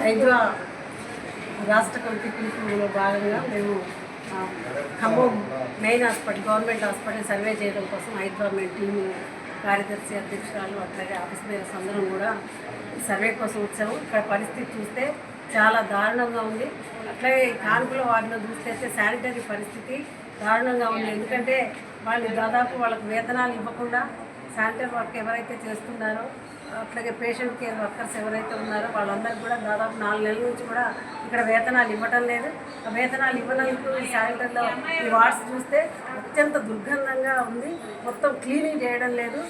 హైడ్రా రాష్ట్ర కమిటీ పిలుపులో భాగంగా మేము Khammam main hospital government hospital survey చేయడం కోసం హైదరాబాద్ మేము టీము కార్యదర్శి అధ్యక్షురాలు అట్లాగే ఆఫీస్ మేయర్స్ అందరం కూడా సర్వే కోసం వచ్చాము. ఇక్కడ పరిస్థితి చూస్తే చాలా దారుణంగా ఉంది. అట్లాగే కానుకల కాన్పుల వార్డులో చూస్తే అయితే శానిటరీ పరిస్థితి దారుణంగా ఉంది. ఎందుకంటే వాళ్ళు దాదాపు వాళ్ళకి వేతనాలు ఇవ్వకుండా శానిటరీ వర్క్ ఎవరైతే చేస్తున్నారో అట్లాగే పేషెంట్ కేర్ వర్కర్స్ ఎవరైతే ఉన్నారో వాళ్ళందరికీ కూడా దాదాపు నాలుగు నెలల నుంచి కూడా ఇక్కడ వేతనాలు ఇవ్వటం లేదు. ఆ వేతనాలు ఇవ్వడానికి ఈ శానిటరీలో ఈ వార్డ్స్ చూస్తే అత్యంత దుర్గంధంగా ఉంది. మొత్తం క్లీనింగ్ చేయడం లేదు.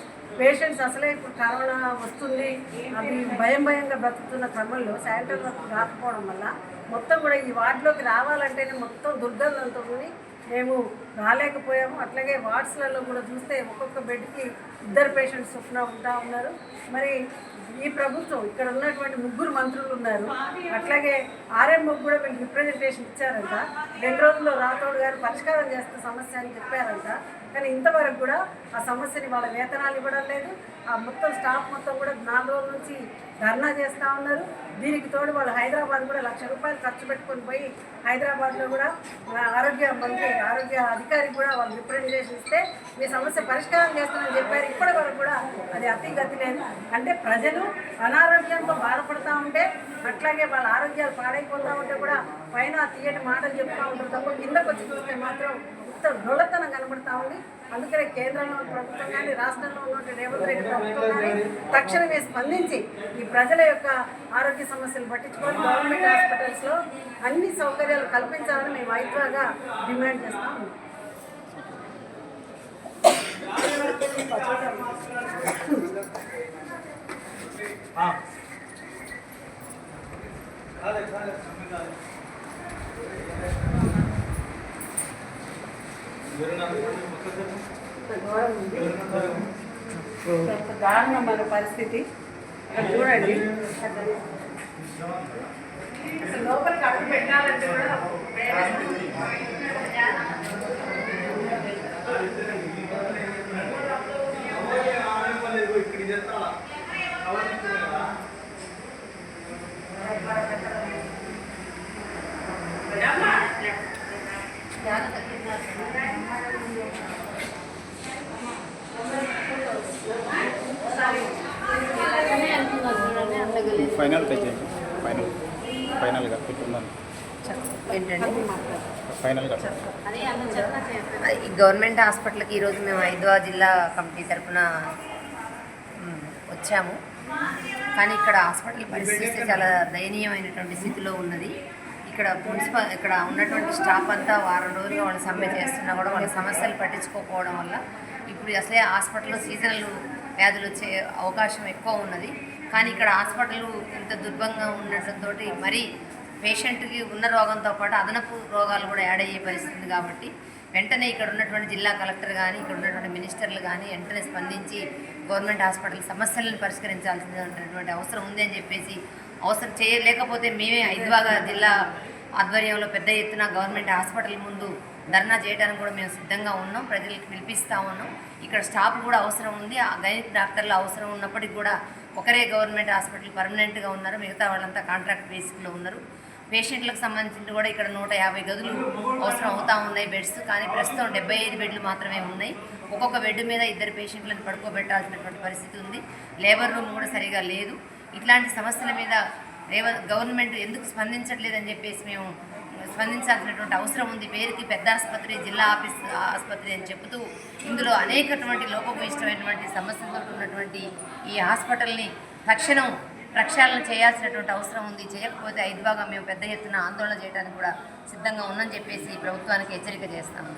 పేషెంట్స్ అసలే ఇప్పుడు కరోనా వస్తుంది. అది భయం భయంగా బ్రతుకుతున్న క్రమంలో శానిటరీ వర్క్ రాకపోవడం వల్ల మొత్తం కూడా ఈ వార్డులోకి రావాలంటేనే మొత్తం దుర్గంధంతో ఉంది. మేము రాలేకపోయాము. అట్లాగే వార్డ్స్లలో కూడా చూస్తే ఒక్కొక్క బెడ్కి ఇద్దరు పేషెంట్స్ చొప్పున ఉంటా ఉన్నారు. మరి ఈ ప్రభుత్వం ఇక్కడ ఉన్నటువంటి ముగ్గురు మంత్రులు ఉన్నారు. అట్లాగే ఆర్ఎంఓ కూడా వీళ్ళు రిప్రజెంటేషన్ ఇచ్చారంట. రెండు రోజుల్లో రాథోడ్ గారు పరిష్కారం చేస్తే సమస్య అని చెప్పారంట. కానీ ఇంతవరకు కూడా ఆ సమస్యని వాళ్ళ వేతనాలు ఇవ్వడం లేదు. ఆ మొత్తం స్టాఫ్ మొత్తం కూడా నాలుగు రోజుల నుంచి ధర్నా చేస్తూ ఉన్నారు. దీనికి తోడు వాళ్ళు హైదరాబాద్ కూడా లక్ష రూపాయలు ఖర్చు పెట్టుకొని పోయి హైదరాబాద్లో కూడా ఆరోగ్య మంత్రి ఆరోగ్య అధికారికి కూడా వాళ్ళు రిప్రజెంటేషన్ ఇస్తే మీ సమస్య పరిష్కారం చేస్తామని చెప్పారు. ఇప్పటి వరకు కూడా అది అతి గతి లేదు. అంటే ప్రజలు అనారోగ్యంతో బాధపడుతూ ఉంటే అట్లాగే వాళ్ళ ఆరోగ్యాలు పాడైపోతూ ఉంటే కూడా పైన తీయటి మాటలు చెప్తూ ఉంటారు తప్ప కిందకు వచ్చి చూస్తే మాత్రం ఉత్త డొల్లతనం కనబడతా ఉంది. అందుకనే కేంద్రంలో ప్రభుత్వం కానీ రాష్ట్రంలో ఉన్నటువంటి రేవంత్ రెడ్డి ప్రభుత్వం కానీ తక్షణమే స్పందించి ఈ ప్రజల యొక్క ఆరోగ్య సమస్యలు పట్టించుకొని గవర్నమెంట్ హాస్పిటల్స్లో అన్ని సౌకర్యాలు కల్పించాలని మేము ఐద్వాగా డిమాండ్ చేస్తాం ఘోరం ఉంది ఎంత దారుణమైన పరిస్థితి ఇక్కడ చూడండి అసలు లోపలికి అడుగు పెట్టాలంటే కూడా ఫైనల్ టచ్ చేయండి. ఫైనల్. ఫైనల్గా పెట్టున్నాను ఏంటండి? ఫైనల్గా. ఈ గవర్నమెంట్ హాస్పిటల్కి ఈరోజు మేము హైదరాబాద్ జిల్లా కమిటీ తరఫున వచ్చాము. కానీ ఇక్కడ హాస్పిటల్ పరిస్థితి చాలా దయనీయమైనటువంటి స్థితిలో ఉన్నది. ఇక్కడ మున్సిపల్ ఇక్కడ ఉన్నటువంటి స్టాఫ్ అంతా వారం రోజులు వాళ్ళు సమ్మె చేస్తున్నా కూడా వాళ్ళ సమస్యలు పట్టించుకోకపోవడం వల్ల ఇప్పుడు అసలే హాస్పిటల్లో సీజనల్ వ్యాధులు వచ్చే అవకాశం ఎక్కువ ఉన్నది. కానీ ఇక్కడ హాస్పిటల్ ఇంత దుర్భంగా ఉండటంతో మరీ పేషెంట్కి ఉన్న రోగంతో పాటు అదనపు రోగాలు కూడా యాడ్ అయ్యే పరిస్థితి కాబట్టి వెంటనే ఇక్కడ ఉన్నటువంటి జిల్లా కలెక్టర్ కానీ ఇక్కడ ఉన్నటువంటి మినిస్టర్లు కానీ వెంటనే స్పందించి గవర్నమెంట్ హాస్పిటల్ సమస్యలను పరిష్కరించాల్సినటువంటి అవసరం ఉంది అని చెప్పేసి అవసరం చేయలేకపోతే మేమే హైదరాబాద్ జిల్లా ఆధ్వర్యంలో పెద్ద ఎత్తున గవర్నమెంట్ హాస్పిటల్ ముందు ధర్నా చేయడానికి కూడా మేము సిద్ధంగా ఉన్నాం. ప్రజలకు పిలిపిస్తూ ఉన్నాం. ఇక్కడ స్టాఫ్ కూడా అవసరం ఉంది. ఆ గైనిక్ డాక్టర్లు అవసరం ఉన్నప్పటికీ కూడా ఒకరే గవర్నమెంట్ హాస్పిటల్ పర్మనెంట్గా ఉన్నారు. మిగతా వాళ్ళంతా కాంట్రాక్ట్ బేసిక్లో ఉన్నారు. పేషెంట్లకు సంబంధించి కూడా ఇక్కడ నూట యాభై గదులు అవసరం అవుతూ ఉన్నాయి బెడ్స్. కానీ ప్రస్తుతం డెబ్బై ఐదు బెడ్లు మాత్రమే ఉన్నాయి. ఒక్కొక్క బెడ్ మీద ఇద్దరు పేషెంట్లను పడుకోబెట్టాల్సినటువంటి పరిస్థితి ఉంది. లేబర్ రూమ్ కూడా సరిగా లేదు. ఇట్లాంటి సమస్యల మీద గవర్నమెంట్ ఎందుకు స్పందించట్లేదని చెప్పేసి మేము స్పందించాల్సినటువంటి అవసరం ఉంది. పేరుకి పెద్ద ఆసుపత్రి జిల్లా ఆఫీస్ ఆసుపత్రి అని చెబుతూ ఇందులో అనేకటువంటి లోపభూయిష్టమైనటువంటి సమస్యలతో ఉన్నటువంటి ఈ హాస్పిటల్ని తక్షణం ప్రక్షాళన చేయాల్సినటువంటి అవసరం ఉంది. చేయకపోతే ఐదు భాగం మేము పెద్ద ఎత్తున ఆందోళన చేయడానికి కూడా సిద్ధంగా ఉందని చెప్పేసి ప్రభుత్వానికి హెచ్చరిక చేస్తాము